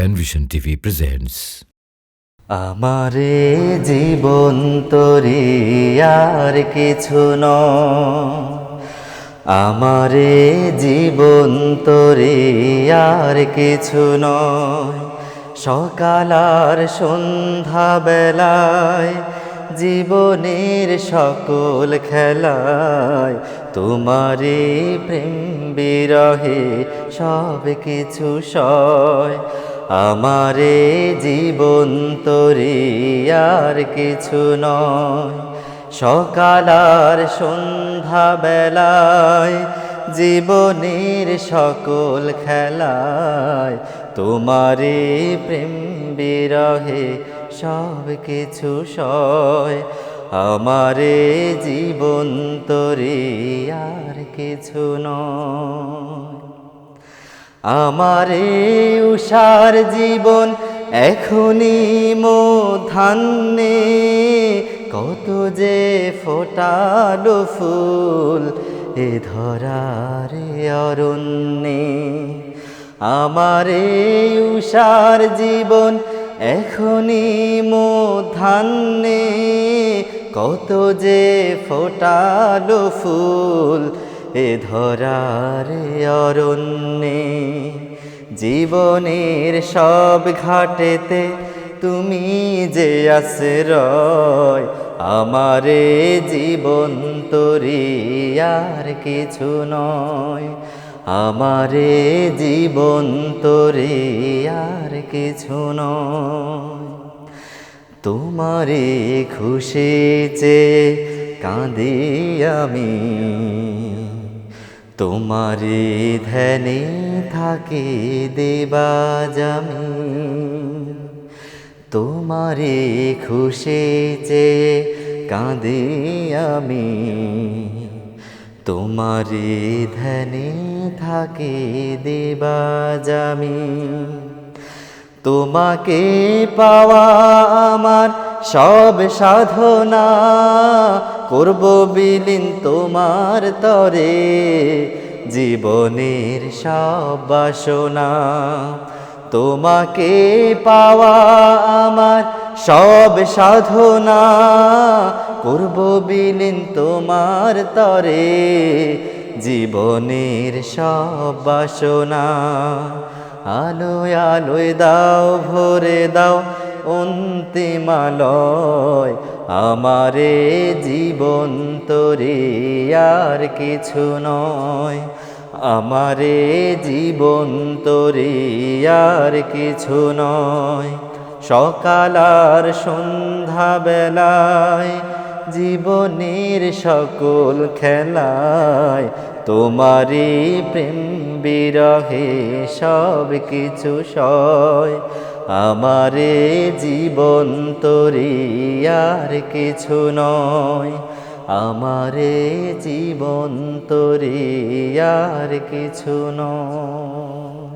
Penvision TV presents. আমারে জীবন তরি আর কিছু ন আমারে জীবন তরি আর কিছু নয় সকাল আর সন্ধ্যা বেলায় জীবনের সকল খেলায় তোমারে প্রেম বিরহে সব কিছু সয় আমারে জীবন তরি আর কিছু নয়। সকাল আর সন্ধ্যা বেলায় জীবনের সকল খেলায় তোমারে প্রেম বিরহে সব কিছু সয়। আমারে জীবন তরি আর কিছু নয়। আমারে উষার জীবন এখনই ধান্যে কত যে ফোটালো ফুল এ ধরার অরণ্যে। আমারে উষার জীবন এখনই ধান্যে কত যে ফোটালো ফুল এ ধরার অরণ্যে জীবনের সব ঘাটেতে তুমি যে আশ্রয়, আমারে জীবন তরি আর কিছু নয়। আমারে জীবন তরি আর কিছু নয়। তোমারে খুশি যে কাঁদি আমি। তোমারে ধ্যানে থাকে দেবা জামি তোমারে খুশি যে কাঁদে আমি। তোমারে ধ্যানে থাকে দেবা জামি তোমাকে পাওয়া আমার সব সাধনা করব বিলীন তোমার তরে। জীবনের সব বাসনা তোমাকে পাওয়া আমার সব সাধনা করব বিলীন তোমার তরে। জীবনের সব বাসনা আলোয় আলোয় দাও, ভরে দাও অন্তিমালয়। আমারে জীবন তরি আর কিছু নয়। আমারে জীবন তরি আর কিছু নয়। সকাল আর সন্ধ্যা বেলায় জীবনের সকল খেলায় তোমারই প্রেম বিরহে সব কিছু সয়। আমারে জীবন তরি আর কিছু নয়। আমারে জীবন তরি আর কিছু নয়।